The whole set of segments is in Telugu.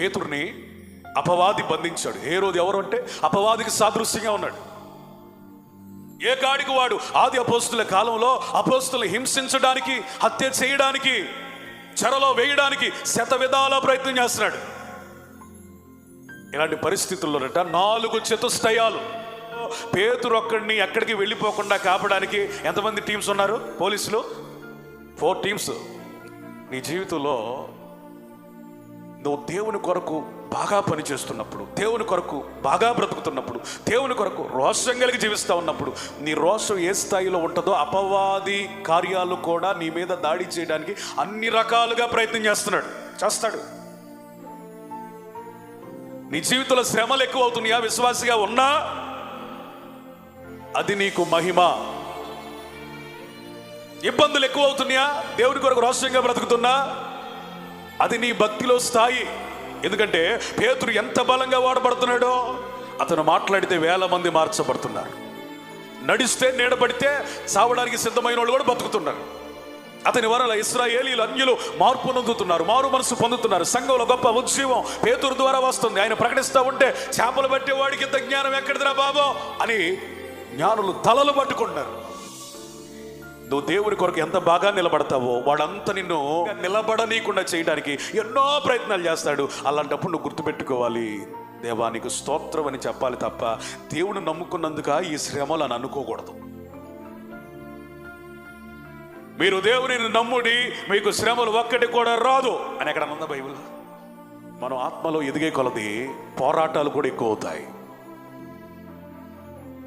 పేతుర్ని అపవాది బంధించాడు. ఏ రోజు ఎవరు అంటే అపవాదికి సాదృశ్యంగా ఉన్నాడు. ఏ కాడికి వాడు? ఆది అపోస్తుల కాలంలో అపోస్తులు హింసించడానికి హత్య చేయడానికి చెరలో వేయడానికి శత విధాల ప్రయత్నం చేస్తున్నాడు. ఇలాంటి పరిస్థితుల్లోనట నాలుగు చతుష్టయాలు. పేతురు ఒక్కడిని ఎక్కడికి వెళ్ళిపోకుండా కాపడానికి ఎంతమంది టీమ్స్ ఉన్నారు? పోలీసులు? Four teams. నీ జీవితంలో నువ్వు దేవుని కొరకు బాగా పనిచేస్తున్నప్పుడు దేవుని కొరకు బాగా బ్రతుకుతున్నప్పుడు దేవుని కొరకు రోషం కలిగి జీవిస్తూ ఉన్నప్పుడు నీ రోషం ఏ స్థాయిలో ఉంటుందో అపవాది కార్యాలు కూడా నీ మీద దాడి చేయడానికి అన్ని రకాలుగా ప్రయత్నం చేస్తున్నాడు. చేస్తాడు. నీ జీవితంలో శ్రమలు ఎక్కువ అవుతున్నాయా విశ్వాసిగా ఉన్నా? అది నీకు మహిమ. ఇబ్బందులు ఎక్కువ అవుతున్నాయా దేవుని కొరకు రోషంగా బ్రతుకుతున్నా? అది నీ భక్తిలో స్థాయి. ఎందుకంటే పేతురు ఎంత బలంగా వాడబడుతున్నాడో అతను మాట్లాడితే వేల మంది మార్చబడుతున్నారు. నడిస్తే నీడబడితే సావడానికి సిద్ధమైన వాళ్ళు కూడా బతుకుతున్నారు. అతని వరల ఇస్రాయేలీలు అన్యులు మార్పు పొందుతున్నారు మారు మనసు పొందుతున్నారు. సంఘంలో గొప్ప ఉద్యమం పేతురు ద్వారా వస్తుంది. ఆయన ప్రకటిస్తూ ఉంటే చేపలు పట్టే వాడికి ఇంత జ్ఞానం ఎక్కడిదిరా బాబో అని జ్ఞానులు తలలు పట్టుకుంటారు నువ్వు దేవుని కొరకు ఎంత బాగా నిలబడతావో వాడంతా నిన్ను నిలబడనీయకుండా చేయడానికి ఎన్నో ప్రయత్నాలు చేస్తాడు. అలాంటప్పుడు నువ్వు గుర్తుపెట్టుకోవాలి. దేవానికి స్తోత్రం అని చెప్పాలి తప్ప దేవుని నమ్ముకున్నందుక ఈ శ్రమలు అని అనుకోకూడదు. మీరు దేవుని నమ్ముడి మీకు శ్రమలు ఒక్కటి కూడా రాదు అని ఎక్కడ ఉందా బైబిల్? మనం ఆత్మలో ఎదిగే కొలది పోరాటాలు కూడా ఎక్కువ అవుతాయి.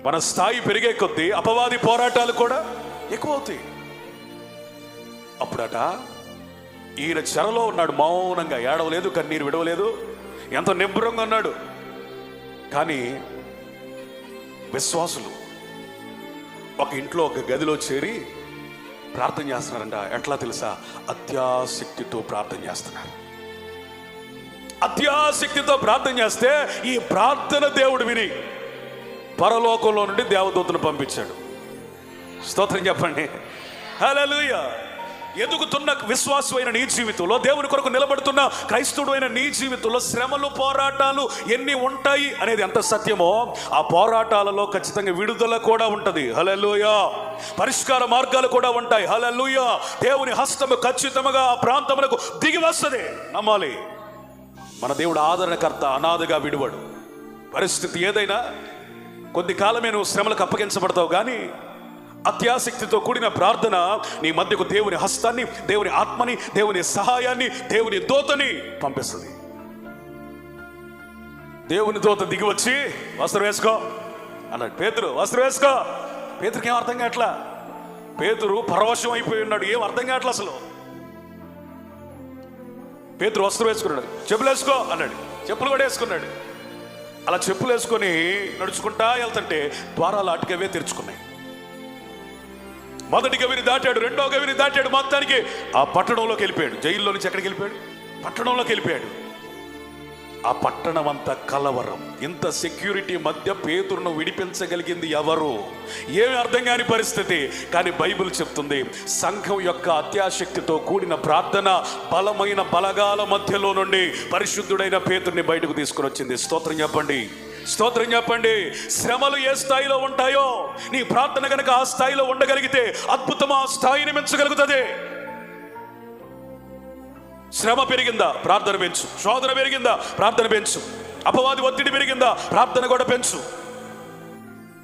మన స్థాయి పెరిగే కొద్దీ అపవాది పోరాటాలు కూడా ఎక్కువవుతాయి అప్పుడట ఈయన చెరలో ఉన్నాడు మౌనంగా ఏడవలేదు కన్నీరు విడవలేదు ఎంతో నిబ్బరంగా ఉన్నాడు. కానీ విశ్వాసులు ఒక ఇంట్లో ఒక గదిలో చేరి ప్రార్థన చేస్తున్నారంట. ఎట్లా తెలుసా? అత్యాసక్తితో ప్రార్థన చేస్తున్నారు. అత్యాసక్తితో ప్రార్థన చేస్తే ఈ ప్రార్థన దేవుడు విని పరలోకంలో నుండి దేవదూతను పంపించాడు. స్తోత్రం చెప్పండి. హలలుయ ఎదుగుతున్న విశ్వాసమైన నీ జీవితంలో దేవుని కొరకు నిలబడుతున్న క్రైస్తుడైన నీ జీవితంలో శ్రమలు పోరాటాలు ఎన్ని ఉంటాయి అనేది ఎంత సత్యమో ఆ పోరాటాలలో ఖచ్చితంగా విడుదల కూడా ఉంటుంది. హలలుయ పరిష్కార మార్గాలు కూడా ఉంటాయి. హలలుయ దేవుని హస్తము ఖచ్చితంగా ఆ ప్రాంతములకు దిగి వస్తుంది. నమ్మాలి. మన దేవుడు ఆదరణకర్త అనాథగా విడువడు. పరిస్థితి ఏదైనా కొద్ది కాలమే నువ్వు శ్రమలకు అప్పగించబడతావు కానీ అత్యాసక్తితో కూడిన ప్రార్థన నీ మధ్యకు దేవుని హస్తాన్ని దేవుని ఆత్మని దేవుని సహాయాన్ని దేవుని దోతని పంపిస్తుంది. దేవుని దోత దిగి వచ్చి వస్త్రం వేసుకో అన్నాడు. పేతురు వస్త్రం వేసుకో. పేతురికి ఏం అర్థం కావట్లా? పేతురు పరవశం అయిపోయి ఉన్నాడు. ఏం అర్థం కావట్లా అసలు? పేతురు వస్త్రం వేసుకున్నాడు. చెప్పులు వేసుకో అన్నాడు. చెప్పులు కూడా వేసుకున్నాడు. అలా చెప్పులు వేసుకొని నడుచుకుంటా వెళ్తుంటే ద్వారాలు అటుకవే తెరుచుకున్నాయి. మొదటి గవిని దాటాడు రెండో గవిని దాటాడు మొత్తానికి ఆ పట్టణంలోకి వెళ్ళిపోయాడు. జైల్లో నుంచి ఎక్కడికి వెళ్ళిపోయాడు? పట్టణంలోకి వెళ్ళిపోయాడు. ఆ పట్టణం అంతా కలవరం. ఇంత సెక్యూరిటీ మధ్య పేతురును విడిపించగలిగింది ఎవరు? ఏమి అర్థం కాని పరిస్థితి. కానీ బైబిల్ చెప్తుంది సంఘం యొక్క అత్యాశక్తితో కూడిన ప్రార్థన బలమైన బలగాల మధ్యలో నుండి పరిశుద్ధుడైన పేతుర్ని బయటకు తీసుకుని వచ్చింది. స్తోత్రం చెప్పండి. స్తోత్రం చెప్పండి. శ్రమలు ఏ స్థాయిలో ఉంటాయో నీ ప్రార్థన కనుక ఆ స్థాయిలో ఉండగలిగితే అద్భుతం ఆ స్థాయిని పెంచగలుగుతుంది శ్రమ పెరిగిందా? ప్రార్థన పెంచు. శోధన పెరిగిందా? ప్రార్థన పెంచు. అపవాది ఒత్తిడి పెరిగిందా? ప్రార్థన కూడా పెంచు.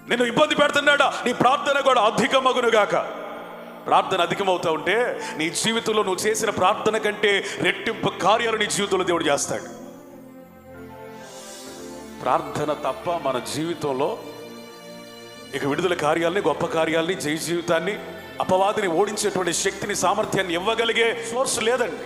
నేను ఇబ్బంది పెడుతున్నాడా? నీ ప్రార్థన కూడా అధికమగునుగాక ప్రార్థన అధికమవుతా ఉంటే నీ జీవితంలో నువ్వు చేసిన ప్రార్థన కంటే రెట్టింపు కార్యాలు నీ జీవితంలో దేవుడు చేస్తాడు. ప్రార్థన తప్ప మన జీవితంలో ఇక విడుదల కార్యాలని గొప్ప కార్యాలని జయ జీవితాన్ని అపవాదిని ఓడించేటువంటి శక్తిని సామర్థ్యాన్ని ఇవ్వగలిగే సోర్స్ లేదండి.